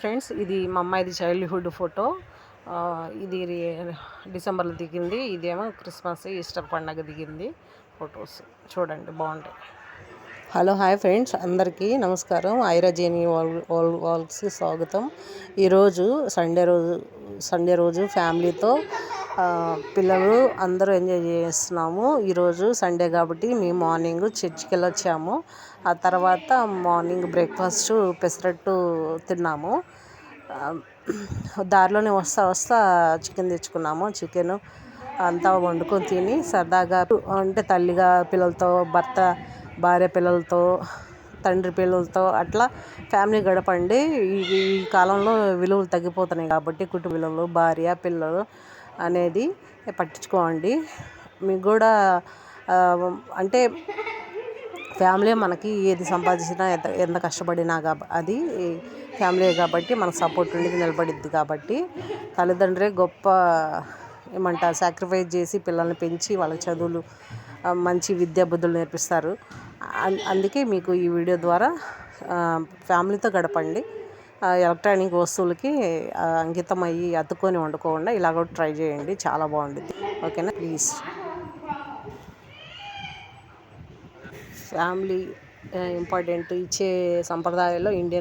Friends ఇది మా అమ్మాయిది చైల్డ్హుడ్ ఫోటో ఇది డిసెంబర్లో దిగింది. ఇదేమో క్రిస్మస్ ఈస్టర్ పండగ దిగింది ఫొటోస్. చూడండి బాగుంటాయి. హలో హాయ్ ఫ్రెండ్స్ అందరికీ నమస్కారం. ఐరాజేని వాల్ వాల్ వాల్స్కి స్వాగతం. ఈరోజు సండే రోజు సండే రోజు ఫ్యామిలీతో పిల్లలు అందరూ ఎంజాయ్ చేస్తున్నాము. ఈరోజు సండే కాబట్టి మేము మార్నింగ్ చర్చ్కి వెళ్ళొచ్చాము. ఆ తర్వాత మార్నింగ్ బ్రేక్ఫాస్ట్ పెసరట్టు తిన్నాము. దారిలోనే వస్తా వస్తా చికెన్ తెచ్చుకున్నాము. చికెన్ అంతా వండుకొని తిని సరదాగా అంటే తల్లిగా పిల్లలతో భర్త భార్య పిల్లలతో తండ్రి పిల్లలతో అట్లా ఫ్యామిలీ గడపండి. ఈ ఈ కాలంలో విలువలు తగ్గిపోతున్నాయి కాబట్టి కుటుంబ విలువలు భార్య పిల్లలు అనేది పట్టించుకోండి మీకు కూడా అంటే ఫ్యామిలీ మనకి ఏది సంపాదించినా ఎంత ఎంత కష్టపడినా కాబ అది ఫ్యామిలీ కాబట్టి మనకు సపోర్ట్ ఉండేది నిలబడిద్ది కాబట్టి తల్లిదండ్రులే గొప్ప ఏమంటారు సాక్రిఫైస్ చేసి పిల్లల్ని పెంచి వాళ్ళ చదువులు మంచి విద్యా బుద్ధులు నేర్పిస్తారు. అన్- అందుకే మీకు ఈ వీడియో ద్వారా ఫ్యామిలీతో గడపండి. ఎలక్ట్రానిక్ వస్తువులకి అంకితం అయ్యి అతుక్కొని వండుకోకుండా ఇలా కూడా ట్రై చేయండి. చాలా బాగుంటుంది ఓకేనా? ప్లీజ్. ఫ్యామిలీ ఇంపార్టెంట్ ఇచ్చే సంప్రదాయాల్లో ఇండియన్